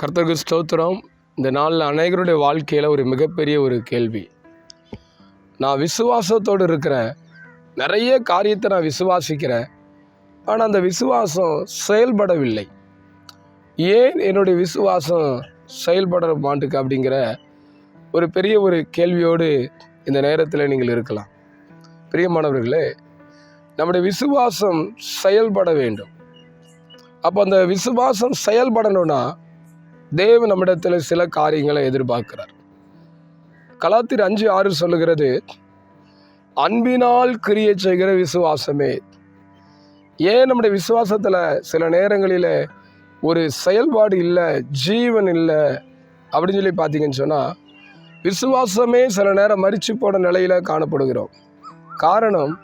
கர்த்தருக்கு ஸ்தோத்திரம். இந்த நாளில் அநேகருடைய வாழ்க்கையில் ஒரு மிகப்பெரிய ஒரு கேள்வி. நான் விசுவாசத்தோடு இருக்கிறேன். நிறைய காரியத்தை நான் விசுவாசிக்கிறேன். ஆனால் அந்த விசுவாசம் செயல்படவில்லை. ஏன் என்னுடைய விசுவாசம் செயல்பட மாட்டுக்கு அப்படிங்கிற ஒரு பெரிய ஒரு கேள்வியோடு இந்த நேரத்தில் நீங்கள் இருக்கலாம். பிரியமானவர்களே நம்முடைய விசுவாசம் செயல்பட வேண்டும். அப்போ அந்த விசுவாசம் செயல்படணும்னா தேவன் நம்மிடத்தில் சில காரியங்களை எதிர்பார்க்கிறார். கலாத்திர அஞ்சு ஆறு சொல்லுகிறது அன்பினால் கிரியை செய்கிற விசுவாசமே. ஏன் நம்முடைய விசுவாசத்தில் சில நேரங்களில் ஒரு செயல்பாடு இல்லை ஜீவன் இல்லை அப்படின்னு சொல்லி பார்த்தீங்கன்னு சொன்னால் விசுவாசமே சில நேரம் மறிச்சு போன நிலையில் காணப்படுகிறோம். காரணம்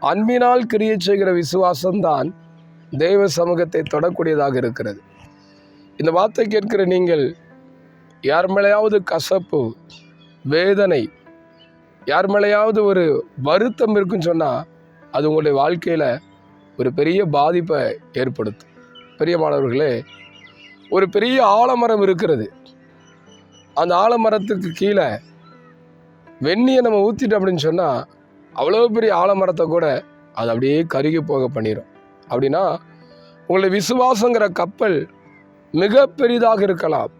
அன்பினால் கிரியை செய்கிற விசுவாசம்தான் தெய்வ சமூகத்தை தொடக்கூடியதாக இருக்கிறது. இந்த வார்த்தை கேட்கிற நீங்கள் யார் மேலேயாவது கசப்பு வேதனை யார் மேலேயாவது ஒரு வருத்தம் இருக்குன்னு சொன்னால் அது உங்களுடைய வாழ்க்கையில் ஒரு பெரிய பாதிப்பை ஏற்படுத்தும். பெரிய மாணவர்களே ஒரு பெரிய ஆலமரம் இருக்கிறது. அந்த ஆலமரத்துக்கு கீழே வெந்நியை நம்ம ஊற்றிட்டோம் அப்படின்னு சொன்னால் அவ்வளோ பெரிய ஆலமரத்தை கூட அது அப்படியே கருகி போக பண்ணிடும் அப்படின்னா உங்களுடைய விசுவாசங்கிற கப்பல் மிக பெரிதாக இருக்கலாம்.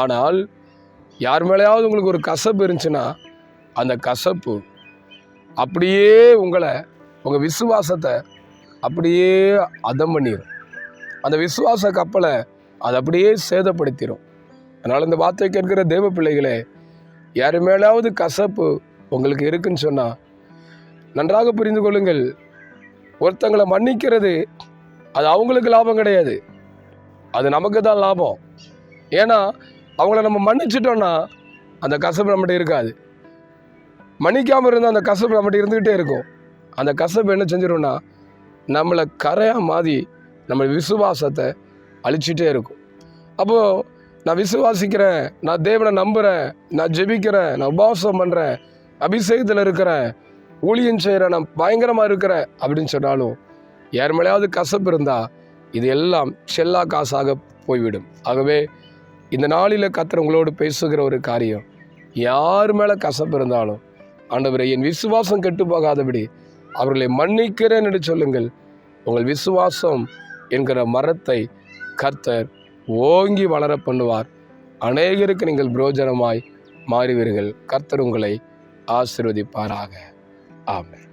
ஆனால் யார் மேலேயாவது உங்களுக்கு ஒரு கசப்பு இருந்துச்சுன்னா அந்த கசப்பு அப்படியே உங்களை உங்கள் விசுவாசத்தை அப்படியே அதம் பண்ணிடும் அந்த விசுவாச கப்பலை அது அப்படியே சேதப்படுத்திடும் அதனால் இந்த வார்த்தை கேட்கிற தேவ பிள்ளைகளே யார் மேலாவது கசப்பு உங்களுக்கு இருக்குன்னு சொன்னால் நன்றாக புரிந்து கொள்ளுங்கள். ஒருத்தங்களை மன்னிக்கிறது அது அவங்களுக்கு லாபம் கிடையாது. அது நமக்கு தான் லாபம். ஏன்னா அவங்கள நம்ம மன்னிச்சிட்டோன்னா அந்த கசப்பு நம்மகிட்ட இருக்காது. மன்னிக்காமல் இருந்தால் அந்த கசப்பு நம்மகிட்ட இருந்துக்கிட்டே இருக்கும். அந்த கசப்பு என்ன செஞ்சிடும்னா நம்மளை கரையாக மாதி நம்ம விசுவாசத்தை அழிச்சிட்டே இருக்கும். அப்போது நான் விசுவாசிக்கிறேன் நான் தேவனை நம்புகிறேன் நான் ஜெபிக்கிறேன் நான் உபவாசம் பண்ணுறேன் அபிஷேகத்தில் இருக்கிறேன் ஊழியம் செய்கிறேன் நான் பயங்கரமாக இருக்கிறேன் அப்படின்னு சொன்னாலும் யார் மேலேயாவது கசப்பு இருந்தால் இது எல்லாம் செல்லா காசாக போய்விடும். ஆகவே இந்த நாளில் கத்திர உங்களோடு பேசுகிற ஒரு காரியம் யார் மேலே கசப்பு இருந்தாலும் ஆண்டவரை என் விசுவாசம் கெட்டு போகாதபடி அவர்களை மன்னிக்கிறேன் என்று சொல்லுங்கள். உங்கள் விசுவாசம் என்கிற மரத்தை கர்த்தர் ஓங்கி வளர பண்ணுவார். அநேகருக்கு நீங்கள் புரோஜனமாய் மாறுவீர்கள். கர்த்தர் உங்களை ஆசிர்வதிப்பாராக. ஆமாம்